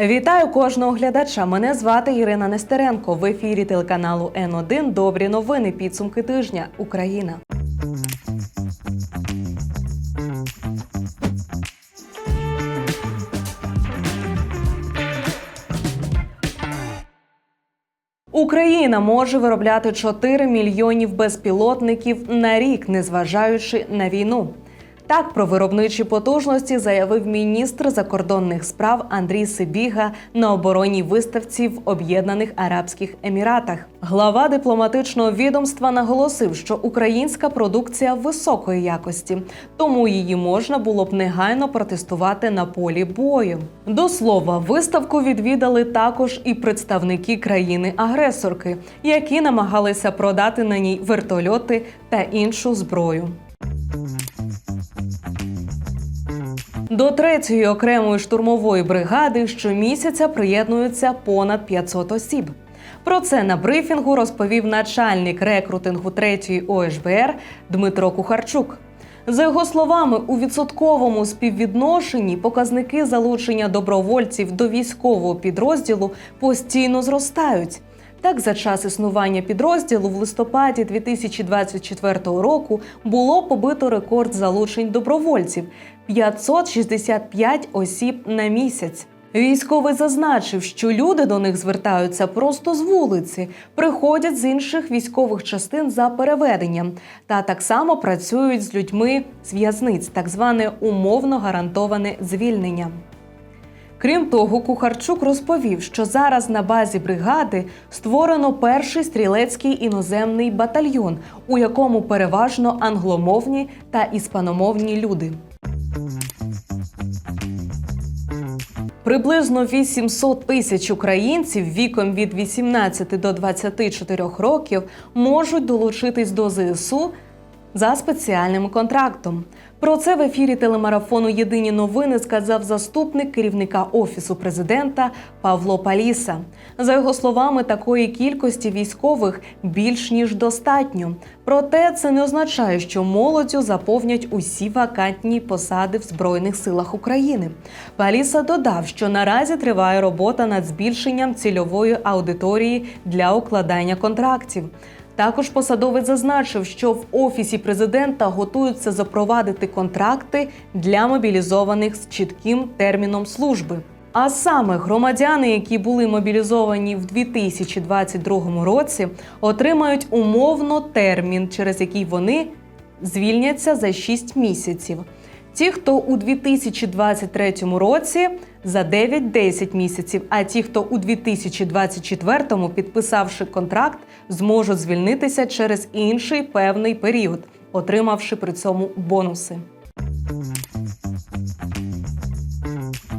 Вітаю кожного глядача. Мене звати Ірина Нестеренко. В ефірі телеканалу Н1 Добрі новини. Підсумки тижня. Україна. Україна може виробляти 4 мільйонів безпілотників на рік, незважаючи на війну. Так про виробничі потужності заявив міністр закордонних справ Андрій Сибіга на оборонній виставці в Об'єднаних Арабських Еміратах. Глава дипломатичного відомства наголосив, що українська продукція високої якості, тому її можна було б негайно протестувати на полі бою. До слова, виставку відвідали також і представники країни-агресорки, які намагалися продати на ній вертольоти та іншу зброю. До третьої окремої штурмової бригади щомісяця приєднуються понад 500 осіб. Про це на брифінгу розповів начальник рекрутингу третьої ОШБР Дмитро Кухарчук. За його словами, у відсотковому співвідношенні показники залучення добровольців до військового підрозділу постійно зростають. Так, за час існування підрозділу в листопаді 2024 року було побито рекорд залучень добровольців 565 осіб на місяць. Військовий зазначив, що люди до них звертаються просто з вулиці, приходять з інших військових частин за переведенням, та так само працюють з людьми з в'язниць, так зване умовно гарантоване звільнення. Крім того, Кухарчук розповів, що зараз на базі бригади створено перший стрілецький іноземний батальйон, у якому переважно англомовні та іспаномовні люди. Приблизно 800 тисяч українців віком від 18 до 24 років можуть долучитись до ЗСУ за спеціальним контрактом. Про це в ефірі телемарафону Єдині новини сказав заступник керівника офісу президента Павло Паліса. За його словами, такої кількості військових більш ніж достатньо. Проте це не означає, що молоддю заповнять усі вакантні посади в збройних силах України. Паліса додав, що наразі триває робота над збільшенням цільової аудиторії для укладання контрактів. Також посадовець зазначив, що в офісі президента готуються запровадити контракти для мобілізованих з чітким терміном служби. А саме громадяни, які були мобілізовані в 2022 році, отримають умовно термін, через який вони звільняться за 6 місяців. Ті, хто у 2023 році за 9-10 місяців, а ті, хто у 2024, підписавши контракт, зможуть звільнитися через інший певний період, отримавши при цьому бонуси.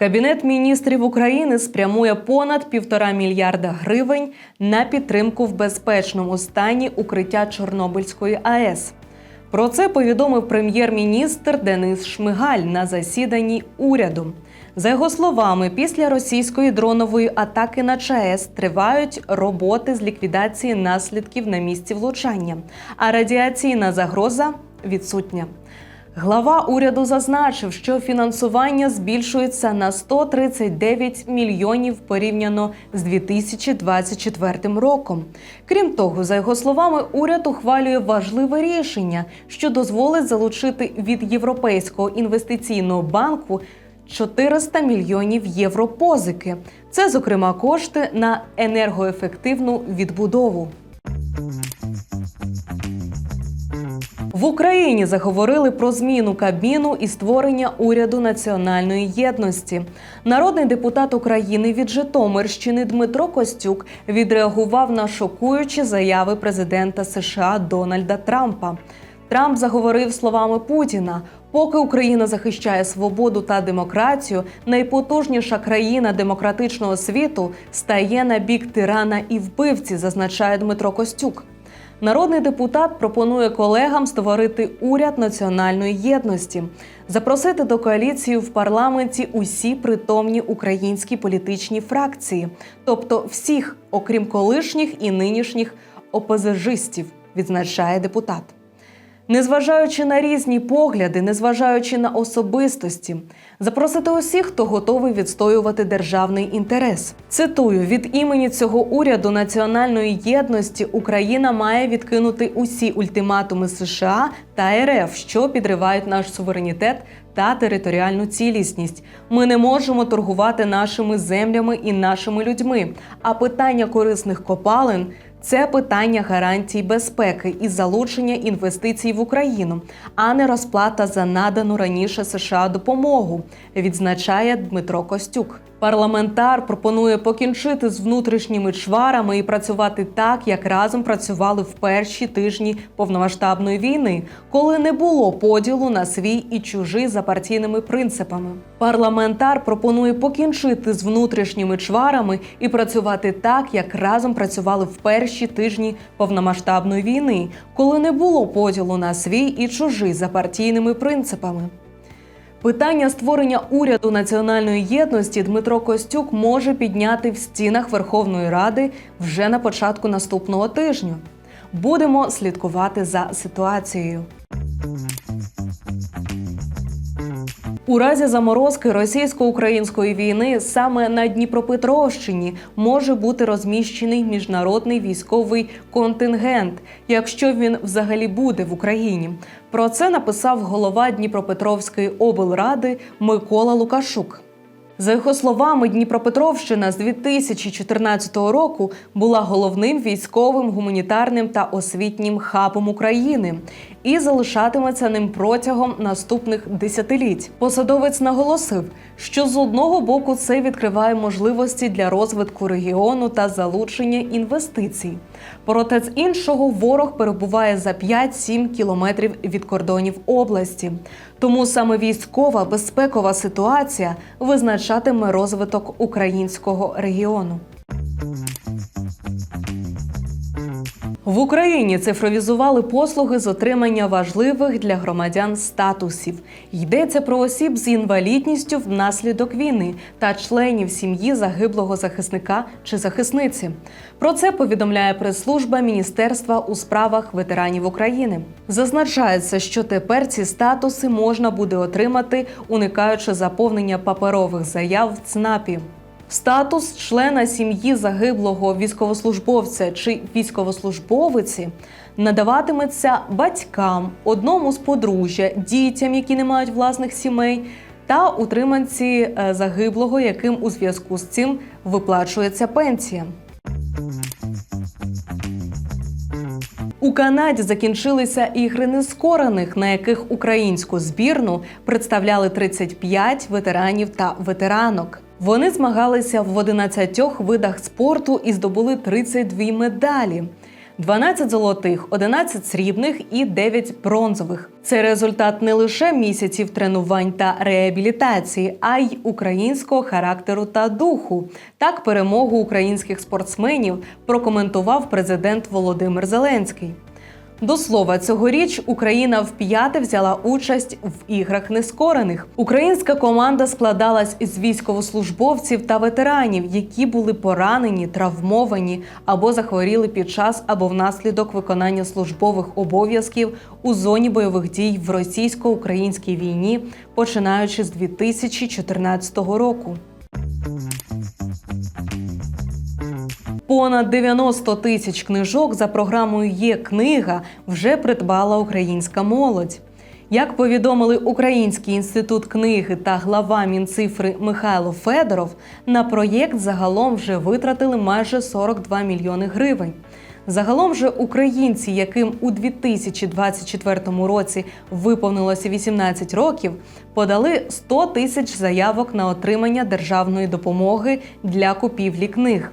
Кабінет міністрів України спрямує понад півтора мільярда гривень на підтримку в безпечному стані укриття Чорнобильської АЕС. Про це повідомив прем'єр-міністр Денис Шмигаль на засіданні уряду. За його словами, після російської дронової атаки на ЧАЕС тривають роботи з ліквідації наслідків на місці влучання, а радіаційна загроза відсутня. Глава уряду зазначив, що фінансування збільшується на 139 мільйонів порівняно з 2024 роком. Крім того, за його словами, уряд ухвалює важливе рішення, що дозволить залучити від Європейського інвестиційного банку 400 мільйонів євро позики. Це, зокрема, кошти на енергоефективну відбудову. В Україні заговорили про зміну Кабміну і створення уряду національної єдності. Народний депутат України від Житомирщини Дмитро Костюк відреагував на шокуючі заяви президента США Дональда Трампа. Трамп заговорив словами Путіна: поки Україна захищає свободу та демократію, найпотужніша країна демократичного світу стає на бік тирана і вбивці, зазначає Дмитро Костюк. Народний депутат пропонує колегам створити уряд національної єдності, запросити до коаліції в парламенті усі притомні українські політичні фракції, тобто всіх, окрім колишніх і нинішніх опозижистів, відзначає депутат. Незважаючи на різні погляди, незважаючи на особистості, запросити усіх, хто готовий відстоювати державний інтерес. Цитую від імені цього уряду національної єдності Україна має відкинути усі ультиматуми США та РФ, що підривають наш суверенітет та територіальну цілісність. Ми не можемо торгувати нашими землями і нашими людьми. А питання корисних копалин. Це питання гарантій безпеки і залучення інвестицій в Україну, а не розплата за надану раніше США допомогу, відзначає Дмитро Костюк. Парламентар пропонує покінчити з внутрішніми чварами і працювати так, як разом працювали в перші тижні повномасштабної війни, коли не було поділу на свій і чужий за партійними принципами. Парламентар пропонує покінчити з внутрішніми чварами і працювати так, як разом працювали в перші тижні повномасштабної війни, коли не було поділу на свій і чужий за партійними принципами. Питання створення уряду національної єдності Дмитро Костюк може підняти в стінах Верховної Ради вже на початку наступного тижня. Будемо слідкувати за ситуацією. У разі заморозки російсько-української війни саме на Дніпропетровщині може бути розміщений міжнародний військовий контингент, якщо він взагалі буде в Україні. Про це написав голова Дніпропетровської облради Микола Лукашук. За його словами, Дніпропетровщина з 2014 року була головним військовим, гуманітарним та освітнім хабом України і залишатиметься ним протягом наступних десятиліть. Посадовець наголосив, що з одного боку це відкриває можливості для розвитку регіону та залучення інвестицій. Проте з іншого ворог перебуває за 5-7 кілометрів від кордонів області. Тому саме військова безпекова ситуація визначатиме розвиток українського регіону. В Україні цифровізували послуги з отримання важливих для громадян статусів. Йдеться про осіб з інвалідністю внаслідок війни та членів сім'ї загиблого захисника чи захисниці. Про це повідомляє прес-служба Міністерства у справах ветеранів України. Зазначається, що тепер ці статуси можна буде отримати, уникаючи заповнення паперових заяв в ЦНАПі. Статус члена сім'ї загиблого військовослужбовця чи військовослужбовиці надаватиметься батькам, одному з подружжя, дітям, які не мають власних сімей, та утриманці е, загиблого, яким у зв'язку з цим виплачується пенсія. У Канаді закінчилися ігри нескорених, на яких українську збірну представляли 35 ветеранів та ветеранок. Вони змагалися в 11 видах спорту і здобули 32 медалі. 12 золотих, 11 срібних і 9 бронзових. Це результат не лише місяців тренувань та реабілітації, а й українського характеру та духу. Так перемогу українських спортсменів прокоментував президент Володимир Зеленський. До слова, цьогоріч Україна вп'яте взяла участь в іграх нескорених. Українська команда складалась із військовослужбовців та ветеранів, які були поранені, травмовані або захворіли під час або внаслідок виконання службових обов'язків у зоні бойових дій в російсько-українській війні, починаючи з 2014 року. Понад 90 тисяч книжок за програмою Є книга вже придбала українська молодь. Як повідомили Український інститут книги та глава Мінцифри Михайло Федоров, на проєкт загалом вже витратили майже 42 мільйони гривень. Загалом же українці, яким у 2024 році виповнилося 18 років, подали 100 тисяч заявок на отримання державної допомоги для купівлі книг.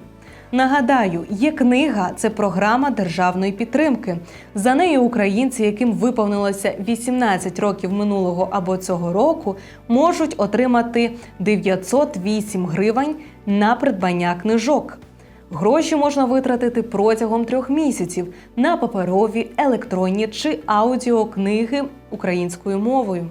Нагадаю, є книга це програма державної підтримки. За нею українці, яким виповнилося 18 років минулого або цього року, можуть отримати 908 гривень на придбання книжок. Гроші можна витратити протягом трьох місяців на паперові, електронні чи аудіокниги українською мовою.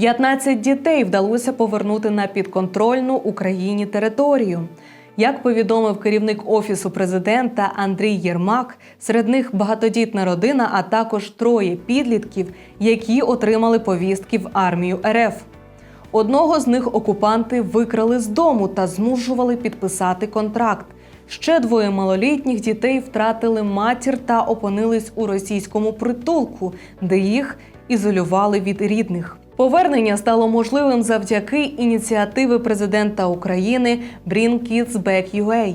15 дітей вдалося повернути на підконтрольну Україні територію. Як повідомив керівник офісу президента Андрій Єрмак, серед них багатодітна родина, а також троє підлітків, які отримали повістки в армію РФ. Одного з них окупанти викрали з дому та змушували підписати контракт. Ще двоє малолітніх дітей втратили матір та опинились у російському притулку, де їх ізолювали від рідних. Повернення стало можливим завдяки ініціативи президента України Bring Kids Back UA.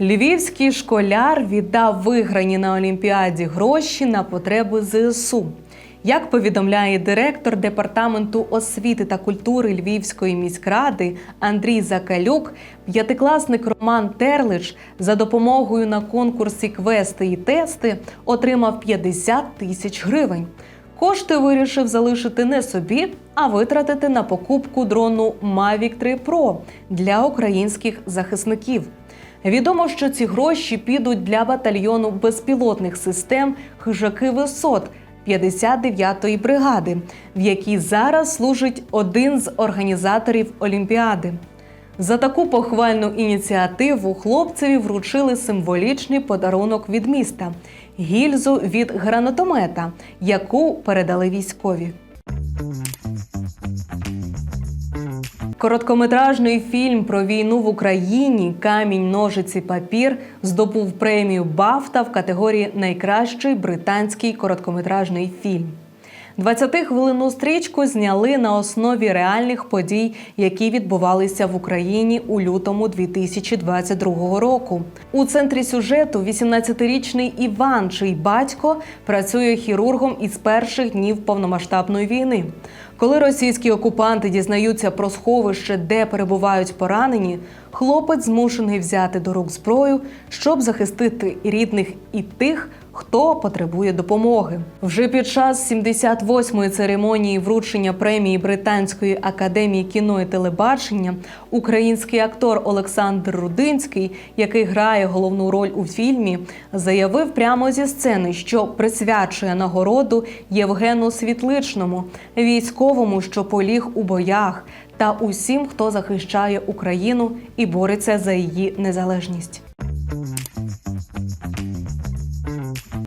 Львівський школяр віддав виграні на Олімпіаді гроші на потреби ЗСУ. Як повідомляє директор департаменту освіти та культури Львівської міськради Андрій Закалюк, п'ятикласник Роман Терлич за допомогою на конкурсі квести і тести отримав 50 тисяч гривень. Кошти вирішив залишити не собі, а витратити на покупку дрону Mavic 3 Pro для українських захисників. Відомо, що ці гроші підуть для батальйону безпілотних систем хижаки висот 59-ї бригади, в якій зараз служить один з організаторів Олімпіади. За таку похвальну ініціативу хлопцеві вручили символічний подарунок від міста гільзу від гранатомета, яку передали військові. Короткометражний фільм про війну в Україні Камінь, ножиці, папір здобув премію Бафта в категорії Найкращий британський короткометражний фільм. 20-хвилинну стрічку зняли на основі реальних подій, які відбувалися в Україні у лютому 2022 року. У центрі сюжету 18-річний Іван, чий батько працює хірургом із перших днів повномасштабної війни. Коли російські окупанти дізнаються про сховище, де перебувають поранені, хлопець змушений взяти до рук зброю, щоб захистити рідних і тих, хто потребує допомоги. Вже під час 78-ї церемонії вручення премії Британської академії кіно і телебачення український актор Олександр Рудинський, який грає головну роль у фільмі, заявив прямо зі сцени, що присвячує нагороду Євгену Світличному, військовому, що поліг у боях, та усім, хто захищає Україну і бореться за її незалежність.